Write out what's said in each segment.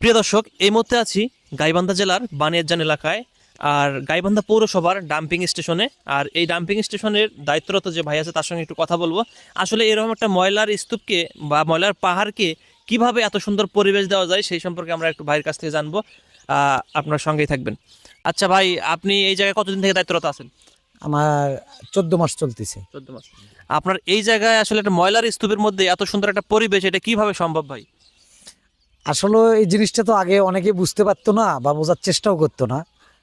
প্রিয় দর্শক এই মুহূর্তে আছি গাইবান্ধা জেলার বানিয়ারজান এলাকায় আর গাইবান্ধা পৌরসভার ডাম্পিং স্টেশনে। আর এই ডাম্পিং স্টেশনের দায়িত্বরত যে ভাই আছে তার সঙ্গে একটু কথা বলব। আসলে এরকম একটা ময়লার স্তূপকে বা ময়লার পাহাড়কে কীভাবে এত সুন্দর পরিবেশ দেওয়া যায় সেই সম্পর্কে আমরা একটু ভাইয়ের কাছ থেকে জানব। আপনার সঙ্গেই থাকবেন। আচ্ছা ভাই আপনি এই জায়গায় কতদিন থেকে দায়িত্বরত আছেন? আমার চোদ্দ মাস চলতেছে। চোদ্দ মাস। আপনার এই জায়গায় আসলে একটা ময়লার স্তূপের মধ্যে এত সুন্দর একটা পরিবেশ এটা কীভাবে সম্ভব ভাই? আসলে এই জিনিসটা তো আগে অনেকে বুঝতে পারতো না বা বোঝার চেষ্টাও করতো না।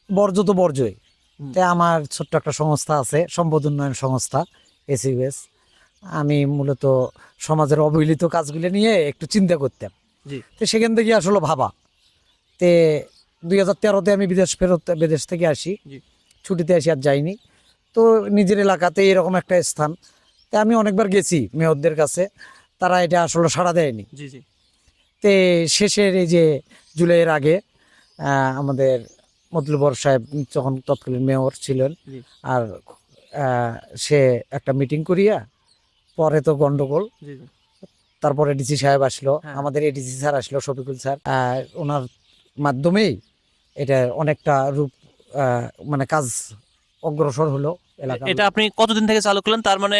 বর্জ্য তো বর্জ্যই। তাই আমার ছোট্ট একটা সংস্থা আছে সম্পদ উন্নয়ন সংস্থা এসিউএস আমি মূলত সমাজের অবহেলিত কাজগুলো নিয়ে একটু চিন্তা করতাম। তো সেখান থেকে আসলে ভাবা। তে দুই হাজার তেরোতে আমি বিদেশ ফেরত বিদেশ থেকে আসি। ছুটিতে আসি আর যাইনি। তো নিজের এলাকাতে এরকম একটা স্থান। তা আমি অনেকবার গেছি মেয়রদের কাছে। তারা এটা আসলে সাড়া দেয়নি। তে শেষের এই যে জুলাইয়ের আগে আমাদের মতলুবর সাহেব যখন তৎকালীন মেয়র ছিলেন আর সে একটা মিটিং করিয়া পরে তো গন্ডগোল। তারপরে ডিসি সাহেব আসলো হ্যাঁ। আমাদের এডিসি স্যার আসলো শফিকুল স্যার। ওনার মাধ্যমেই এটা অনেকটা রূপ মানে কাজ অগ্রসর হলো এলাকা এটা আপনি কতদিন থেকে চালু করলেন? তার মানে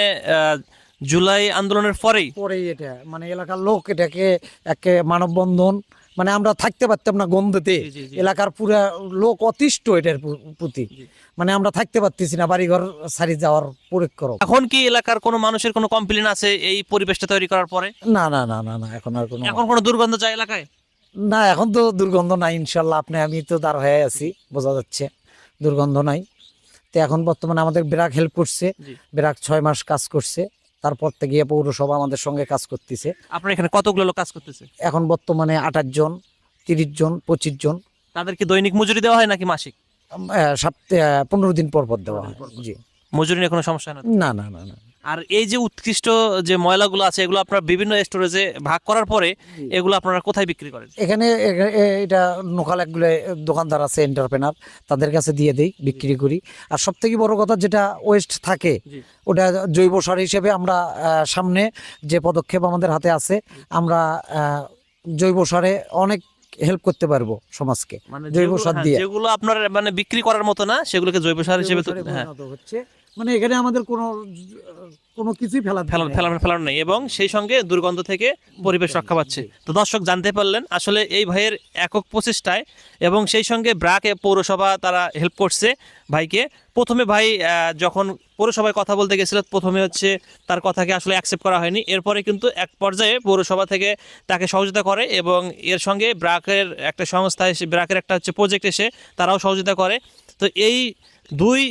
জুলাই আন্দোলনের পরেই? পরেই এটা মানে এলাকার লোক এটাকে একে মানববন্ধন মানে আমরা থাকতে পারতাম না গন্ধতে। এলাকার পুরা লোক অতিষ্ঠ এটার প্রতি। মানে আমরা থাকতে পারতেছি না বাড়িঘর সারি যাওয়ার পরিক্রম। এখন কি এলাকার কোনো মানুষের কোনো কমপ্লেন আছে এই পরিবেশটা তৈরি করার পরে? না না না না না এখন আর কোনো এখন কোনো দুর্গন্ধ যায় এলাকায়? না এখন তো দুর্গন্ধ নাই ইনশাল্লাহ। আপনি আমি তো দাঁড় হয়ে আছি বোঝা যাচ্ছে। দুর্গন্ধ নাই। তো এখন বর্তমানে আমাদের ব্রাক হেল্প করছে। জি। ছয় মাস কাজ করছে। তারপর থেকে গিয়ে পৌরসভা আমাদের সঙ্গে কাজ করতেছে। আপনার এখানে কতগুলো লোক কাজ করতেছে? এখন বর্তমানে আঠাশ জন তিরিশ জন পঁচিশ জন। তাদেরকে দৈনিক মজুরি দেওয়া হয় নাকি মাসিক? সপ্তাহে পনেরো দিন পর পর দেওয়া হয় জি। মজুরি নিয়ে কোনো সমস্যা না না না না না। আর এই যে উৎকৃষ্ট যে ময়লাগুলো আছে এগুলো আপনার বিভিন্ন স্টোরেজে ভাগ করার পরে এগুলো আপনারা কোথায় বিক্রি করেন? এখানে এটা লোকাল একগুলো দোকানদার আছে এন্টারপ্রেনার তাদের কাছে দিয়ে দেই বিক্রি করি। আর সব থেকে বড় কথা যেটা ওয়েস্ট থাকে ওটা জৈব সার হিসেবে আমরা সামনে যে পদক্ষেপ আমাদের হাতে আছে আমরা জৈব সারে অনেক হেল্প করতে পারব সমাজকে মানে জৈব সার হ্যাঁ, দিয়ে। যেগুলো আপনার মানে বিক্রি করার মতো না সেগুলোকে জৈব সার হিসেবে হ্যাঁ। হচ্ছে। মানে এখানে আমাদের কোনো কোনো কিছুই ফেলা ফেলানো ফেলানো ফেলানো নেই এবং সেই সঙ্গে দুর্গন্ধ থেকে পরিবেশ রক্ষা পাচ্ছে। তো দর্শক জানতে পারলেন, আসলে এই ভাইয়ের একক প্রচেষ্টায় এবং সেই সঙ্গে ব্রাক পৌরসভা তারা হেল্প করছে ভাইকে। প্রথমে ভাই যখন পৌরসভায় কথা বলতে গেছিল, প্রথমে হচ্ছে তার কথাকে আসলে অ্যাকসেপ্ট করা হয়নি। এরপরে কিন্তু এক পর্যায়ে পৌরসভা থেকে তাকে সহযোগিতা করে এবং এর সঙ্গে ব্রাকের একটা সংস্থা এসে, ব্রাকের একটা হচ্ছে প্রজেক্ট এসে তারাও সহযোগিতা করে। তো এই দুই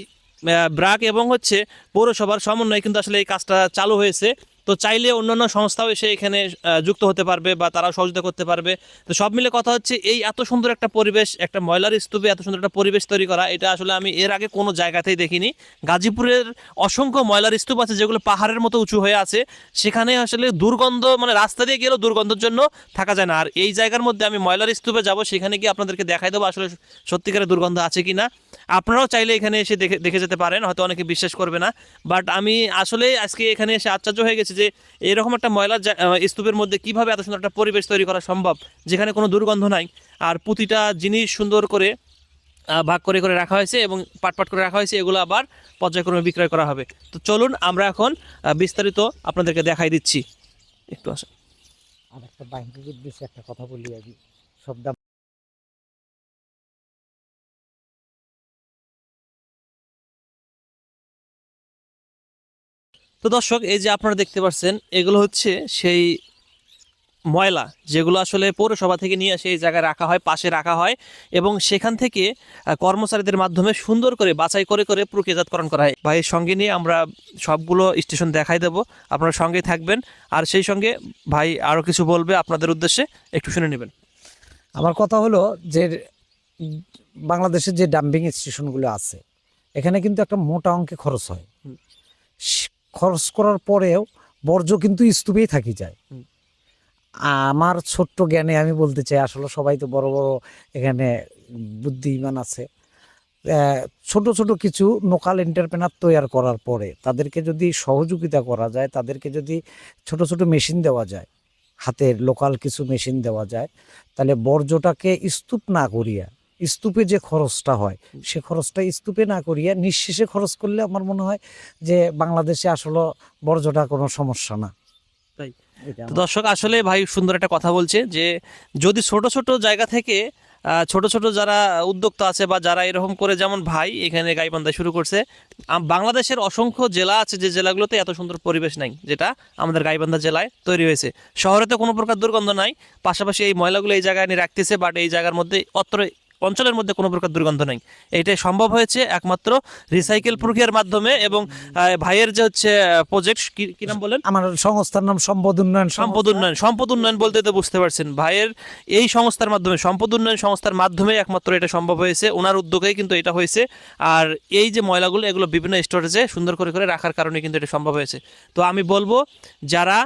ব্রাক এবং হচ্ছে পৌরসভার সমন্বয়ে কিন্তু আসলে এই কাজটা চালু হয়েছে। তো চাইলে অন্যান্য সংস্থাও এসে এখানে যুক্ত হতে পারবে বা তারাও সহযোগিতা করতে পারবে। তো সব মিলে কথা হচ্ছে, এই এত সুন্দর একটা পরিবেশ, একটা ময়লার স্তূপে এত সুন্দর একটা পরিবেশ তৈরি করা, এটা আসলে আমি এর আগে কোনো জায়গাতেই দেখিনি। গাজীপুরের অসংখ্য ময়লার স্তূপ আছে, যেগুলো পাহাড়ের মতো উঁচু হয়ে আছে। সেখানে আসলে দুর্গন্ধ মানে রাস্তা দিয়ে গেলেও দুর্গন্ধের জন্য থাকা যায় না। আর এই জায়গার মধ্যে আমি ময়লার স্তূপে যাব, সেখানে গিয়ে আপনাদেরকে দেখাই দেবো আসলে সত্যিকারের দুর্গন্ধ আছে কি না আপনারাও চাইলে এখানে এসে দেখে দেখে যেতে পারেন, হয়তো অনেকে বিশ্বাস করবে না। বাট আমি আসলে আজকে এখানে এসে আশ্চর্য হয়ে গেছি যে এরকম একটা আহ, স্তূপের মধ্যে কীভাবে এত সুন্দর একটা পরিবেশ তৈরি করা সম্ভব যেখানে কোনো দুর্গন্ধ নাই আর প্রতিটা জিনিস সুন্দর করে ভাগ করে করে রাখা হয়েছে এবং পাট পাট করে রাখা হয়েছে এগুলো আবার পর্যায়ক্রমে বিক্রয় করা হবে। তো চলুন আমরা এখন বিস্তারিত আপনাদেরকে দেখাই দিচ্ছি। একটু আসেন। আর একটা বাহিনীর উদ্দেশ্যে একটা কথা বলি আমি সব দাম তো দর্শক এই যে আপনারা দেখতে পাচ্ছেন এগুলো হচ্ছে সেই ময়লা যেগুলো আসলে পৌরসভা থেকে নিয়ে এসে এই জায়গায় রাখা হয় পাশে রাখা হয় এবং সেখান থেকে কর্মচারীদের মাধ্যমে সুন্দর করে বাছাই করে করে প্রক্রিয়াজাতকরণ করা হয়। ভাইয়ের সঙ্গে নিয়ে আমরা সবগুলো স্টেশন দেখাই দেব আপনারা সঙ্গেই থাকবেন। আর সেই সঙ্গে ভাই আরও কিছু বলবে আপনাদের উদ্দেশ্যে একটু শুনে নেবেন। আমার কথা হলো যে বাংলাদেশের যে ডাম্পিং স্টেশনগুলো আছে এখানে কিন্তু একটা মোটা অঙ্কে খরচ হয়। খরচ করার পরেও বর্জ্য কিন্তু স্তূপেই থাকি যায়। আমার ছোট্ট জ্ঞানে আমি বলতে চাই আসলে সবাই তো বড় বড় এখানে বুদ্ধিমান আছে। ছোট ছোট কিছু লোকাল এন্টারপ্রেনার তৈরি করার পরে তাদেরকে যদি সহযোগিতা করা যায় তাদেরকে যদি ছোট ছোট মেশিন দেওয়া যায় হাতের লোকাল কিছু মেশিন দেওয়া যায় তাহলে বর্জ্যটাকে স্তূপ না করিয়া স্তূপে যে খরচটা হয় সে খরচটা স্তূপে না করিয়া নিঃশেষে খরচ করলে আমার মনে হয় যে বাংলাদেশে আসলে বর্জ্যটা কোনো সমস্যা না তাই। দর্শক আসলে ভাই সুন্দর একটা কথা বলছে যে যদি ছোট ছোট জায়গা থেকে ছোট ছোট যারা উদ্যোক্তা আছে বা যারা এরকম করে যেমন ভাই এখানে গাইবান্ধা শুরু করছে বাংলাদেশের অসংখ্য জেলা আছে যে জেলাগুলোতে এত সুন্দর পরিবেশ নাই যেটা আমাদের গাইবান্ধা জেলায় তৈরি হয়েছে শহরে তো কোনো প্রকার দুর্গন্ধ নাই পাশাপাশি এই ময়লাগুলো এই জায়গায় নিয়ে রাখতেছে বাট এই জায়গার মধ্যে অত্র অঞ্চলের মধ্যে কোনো প্রকার দুর্গন্ধ নেই। এইটাই সম্ভব হয়েছে একমাত্র রিসাইকেল প্রক্রিয়ার মাধ্যমে এবং ভাইয়ের যে হচ্ছে প্রজেক্ট কি নাম বলেন? আমার সংস্থার নাম সম্পদ উন্নয়ন সম্পদ উন্নয়ন সম্পদ উন্নয়ন বলতে তো বুঝতে পারছেন। ভাইয়ের এই সংস্থার মাধ্যমে সম্পদ উন্নয়ন সংস্থার মাধ্যমে একমাত্র এটা সম্ভব হয়েছে। ওনার উদ্যোগেই কিন্তু এটা হয়েছে। আর এই যে ময়লাগুলো এগুলো বিভিন্ন স্টোরেজে সুন্দর করে করে রাখার কারণে কিন্তু এটা সম্ভব হয়েছে। তো আমি বলব যারা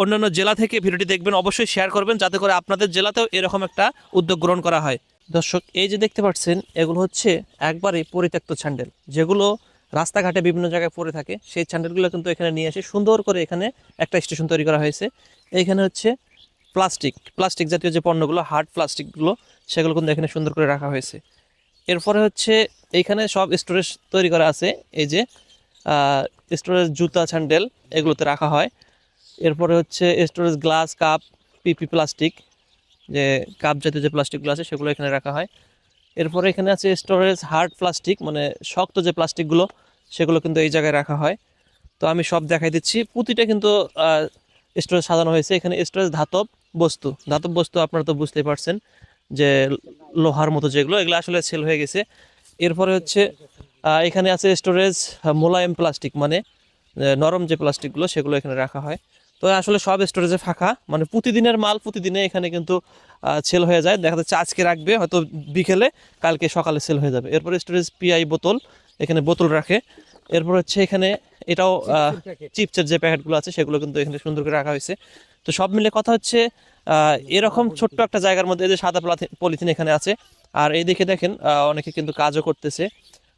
অন্যান্য জেলা থেকে ভিডিওটি দেখবেন অবশ্যই শেয়ার করবেন যাতে করে আপনাদের জেলাতেও এরকম একটা উদ্যোগ গ্রহণ করা হয়। দর্শক, এই যে দেখতে পাচ্ছেন, এগুলো হচ্ছে একবারে পরিত্যক্ত স্যান্ডেল। যেগুলো রাস্তাঘাটে বিভিন্ন জায়গায় পড়ে থাকে, সেই স্যান্ডেলগুলো কিন্তু এখানে নিয়ে এসে সুন্দর করে এখানে একটা স্টেশন তৈরি করা হয়েছে। এইখানে হচ্ছে প্লাস্টিক প্লাস্টিক জাতীয় যে পণ্যগুলো, হার্ড প্লাস্টিকগুলো, সেগুলো কিন্তু এখানে সুন্দর করে রাখা হয়েছে। এরপরে হচ্ছে এইখানে সব স্টোরেজ তৈরি করা আছে, এই যে স্টোরেজ জুতা, স্যান্ডেল, এগুলোতে রাখা হয়। এরপরে হচ্ছে storage glass, cup, PP plastic যে কাপ জাতীয় যে প্লাস্টিকগুলো আছে সেগুলো এখানে রাখা হয়। এরপরে এখানে আছে স্টোরেজ হার্ড প্লাস্টিক মানে শক্ত যে প্লাস্টিকগুলো, সেগুলো কিন্তু এই জায়গায় রাখা হয়। তো আমি সব দেখাই দিচ্ছি। প্রতিটা কিন্তু স্টোরেজ সাজানো হয়েছে। এখানে স্টোরেজ ধাতব বস্তু। ধাতব বস্তু আপনারা তো বুঝতেই পারছেন যে লোহার মতো যেগুলো, এগুলো আসলে সেল হয়ে গেছে। এরপরে হচ্ছে এখানে আছে স্টোরেজ মোলায়েম প্লাস্টিক মানে নরম যে প্লাস্টিকগুলো সেগুলো এখানে রাখা হয়। তো আসলে সব স্টোরেজে ফাঁকা। মানে প্রতিদিনের মাল প্রতিদিনে এখানে কিন্তু সেল হয়ে যায়। দেখা যাচ্ছে আজকে রাখবে হয়তো বিকেলে কালকে সকালে সেল হয়ে যাবে। এরপরে স্টোরেজ পিআই বোতল এখানে বোতল রাখে। এরপর হচ্ছে এখানে এটাও চিপসের যে প্যাকেটগুলো আছে সেগুলো কিন্তু এখানে সুন্দর করে রাখা হয়েছে। তো সব মিলে কথা হচ্ছে এরকম ছোট্ট একটা জায়গার মধ্যে এই যে সাদা পলিথিন এখানে আছে। আর এই দিকে দেখেন অনেকে কিন্তু কাজও করতেছে।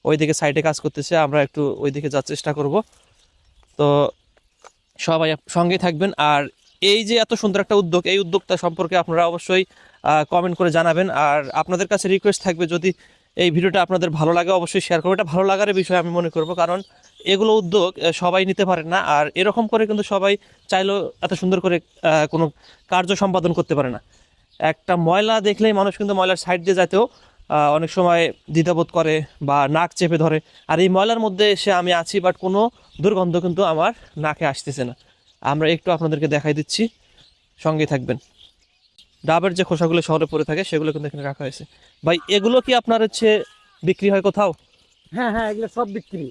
ওই দিকে সাইডে কাজ করতেছে। আমরা একটু ওই দিকে যাওয়ার চেষ্টা করব। তো সবাই সঙ্গেই থাকবেন। আর এই যে এত সুন্দর একটা উদ্যোগ এই উদ্যোগটা সম্পর্কে আপনারা অবশ্যই কমেন্ট করে জানাবেন। আর আপনাদের কাছে রিকোয়েস্ট থাকবে যদি এই ভিডিওটা আপনাদের ভালো লাগে অবশ্যই শেয়ার করব এটা ভালো লাগার বিষয় আমি মনে করব কারণ এগুলো উদ্যোগ সবাই নিতে পারে না। আর এরকম করে কিন্তু সবাই চাইলেও এত সুন্দর করে কোনো কার্য সম্পাদন করতে পারে না। একটা ময়লা দেখলেই মানুষ কিন্তু ময়লার সাইড দিয়ে যাইতেও আহ, অনেক সময় দ্বিধাবোধ করে বা নাক চেপে ধরে। আর এই ময়লার মধ্যে এসে আমি আছি বাট কোনো দুর্গন্ধ কিন্তু আমার নাকে আসতেছে না। আমরা একটু আপনাদেরকে দেখাই দিচ্ছি। সঙ্গে থাকবেন। ডাবের যে খোসাগুলো শহরে পড়ে থাকে সেগুলো কিন্তু এখানে রাখা হয়েছে। ভাই এগুলো কি আপনার হচ্ছে বিক্রি হয় কোথাও? হ্যাঁ হ্যাঁ এগুলো সব বিক্রি।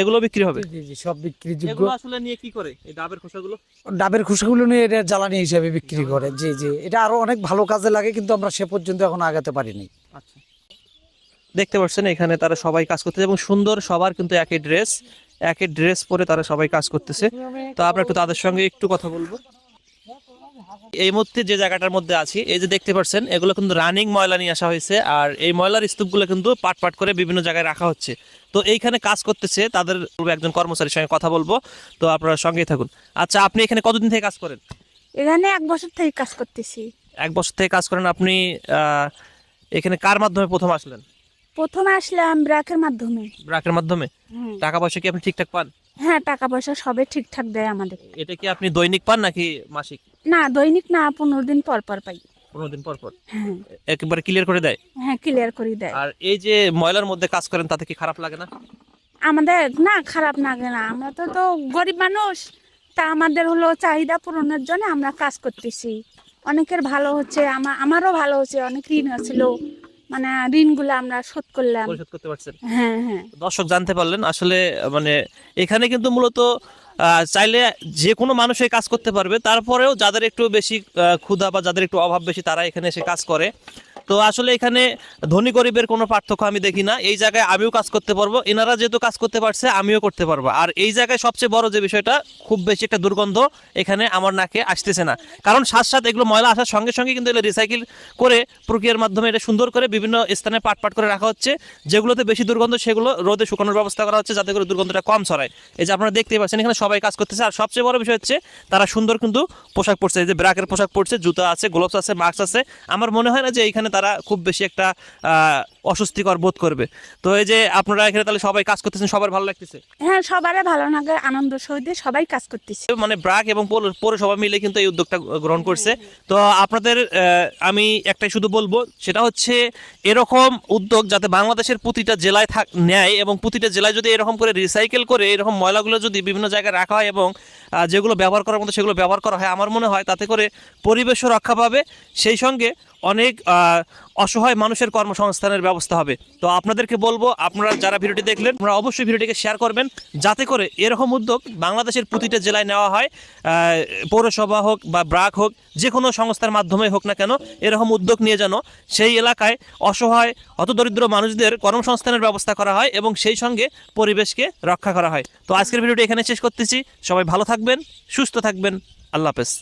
এগুলো বিক্রি হবে? জি জি সব বিক্রি। যোগ্য। এগুলো আসলে নিয়ে কি করে এই ডাবের খোসাগুলো? ডাবের খোসাগুলো নিয়ে এটা জ্বালানি হিসাবে বিক্রি করে। জি জি এটা আরও অনেক ভালো কাজে লাগে কিন্তু আমরা সে পর্যন্ত এখন আগাতে পারিনি। আচ্ছা। দেখতে পাচ্ছেন এখানে তারা সবাই কাজ করতেছে এবং সুন্দর সবার কিন্তু একই ড্রেস একই ড্রেস পরে তারা সবাই কাজ করতেছে। তো আমরা একটু তাদের সঙ্গে একটু কথা বলব। এই মুহূর্তে যে জায়গাটার মধ্যে আছি এই যে দেখতে পাচ্ছেন এগুলো কিন্তু রানিং ময়লা নিয়ে আসা হয়েছে আর এই ময়লার স্তূপগুলো কিন্তু পাট পাট করে বিভিন্ন জায়গায় রাখা হচ্ছে। তো এইখানে কাজ করতেছে তাদের একজন কর্মচারীর সঙ্গে কথা বলব তো আপনারা সঙ্গেই থাকুন। আচ্ছা আপনি এখানে কতদিন থেকে কাজ করেন? এখানে এক বছর থেকে কাজ করতেছি। এক বছর থেকে কাজ করেন আপনি আহ, এখানে কার মাধ্যমে প্রথম আসলেন? প্রথমে আসলাম ব্রাকের মাধ্যমে। ব্রাকের মাধ্যমে? হুম। টাকা পয়সা কি আপনি ঠিকঠাক পান? হ্যাঁ টাকা পয়সা সবে ঠিকঠাক দেয় আমাদের। এটা কি আপনি দৈনিক পান নাকি মাসিক? না দৈনিক না পনেরো দিন পর পর পাই। পনেরো দিন পর পর? হ্যাঁ। একেবারে ক্লিয়ার করে দেয়? হ্যাঁ ক্লিয়ার করে দেয়। আর এই যে ময়লার মধ্যে কাজ করেন তাতে কি খারাপ লাগে না? আমাদের না খারাপ লাগে না। আমরা তো তো গরিব মানুষ। তা আমাদের হলো চাহিদা পূরণের জন্য আমরা কাজ করতেছি। অনেকের ভালো হচ্ছে আমার আমারও ভালো হচ্ছে অনেক ঋণ হচ্ছিল। মানে ঋণগুলো আমরা শোধ করলাম। পরিশোধ করতে পারছেন? হ্যাঁ হ্যাঁ। দর্শক জানতে পারলেন আসলে মানে এখানে কিন্তু মূলত চাইলে যে কোনো মানুষ এই কাজ করতে পারবে। তারপরেও যাদের একটু বেশি ক্ষুধা বা যাদের একটু অভাব বেশি, তারা এখানে এসে কাজ করে। তো আসলে এখানে ধনী গরিবের কোনো পার্থক্য আমি দেখি না। এই জায়গায় আমিও কাজ করতে পারব। এনারা যেহেতু কাজ করতে পারছে, আমিও করতে পারব। আর এই জায়গায় সবচেয়ে বড় যে বিষয়টা, খুব বেশি একটা দুর্গন্ধ এখানে আমার নাকে আসতেছে না। কারণ সাথে সাথে এগুলো ময়লা আসার সঙ্গে সঙ্গে কিন্তু এগুলো রিসাইকেল করে প্রক্রিয়ার মাধ্যমে এটা সুন্দর করে বিভিন্ন স্থানে পাট পাট করে রাখা হচ্ছে। যেগুলোতে বেশি দুর্গন্ধ, সেগুলো রোদে শুকানোর ব্যবস্থা করা হচ্ছে যাতে করে দুর্গন্ধটা কম ছড়ায়। এই যে আপনারা দেখতেই পাচ্ছেন, এখানে সবাই কাজ করতেছে। আর সবচেয়ে বড় বিষয় হচ্ছে, তারা সুন্দর কিন্তু পোশাক পরছে। এই যে ব্রাকের পোশাক পরছে, জুতা আছে গ্লোভস আছে মাস্ক আছে। আমার মনে হয় না যে এইখানে তারা খুব বেশি একটা অস্বস্তিকর বোধ করবে। তো এই যে আপনারা এখানে তাহলে সবাই কাজ করতেছেন সবার ভালো লাগতেছে? হ্যাঁ সবারই ভালো লাগে আনন্দ সহিত সবাই কাজ করতেছে। মানে ব্রাক এবং পৌর- পৌরসভা মিলে কিন্তু এই উদ্যোগটা গ্রহণ করছে। তো আপনাদের আমি একটাই শুধু বলব সেটা হচ্ছে এরকম উদ্যোগ যাতে বাংলাদেশের প্রতিটা জেলায় থাক নেয় এবং প্রতিটা জেলায় যদি এরকম করে রিসাইকেল করে এরকম ময়লাগুলো যদি বিভিন্ন জায়গায় রাখা হয় এবং যেগুলো ব্যবহার করার মতো সেগুলো ব্যবহার করা হয় আমার মনে হয় তাতে করে পরিবেশও রক্ষা পাবে। সেই সঙ্গে অনেক অসহায় মানুষের কর্মসংস্থানের ব্যবস্থা হবে। তো আপনাদেরকে বলব, আপনারা যারা ভিডিওটি দেখলেন, আপনারা অবশ্যই ভিডিওটিকে শেয়ার করবেন, যাতে করে এরকম উদ্যোগ বাংলাদেশের প্রতিটা জেলায় নেওয়া হয়। পৌরসভা হোক বা ব্রাক হোক, যে কোনো সংস্থার মাধ্যমে হোক না কেন, এরকম উদ্যোগ নিয়ে যেন সেই এলাকায় অসহায় হতদরিদ্র মানুষদের কর্মসংস্থানের ব্যবস্থা করা হয় এবং সেই সঙ্গে পরিবেশকে রক্ষা করা হয়। তো আজকের ভিডিওটি এখানে শেষ করতেছি। সবাই ভালো থাকবেন, সুস্থ থাকবেন। আল্লাহ হাফেজ।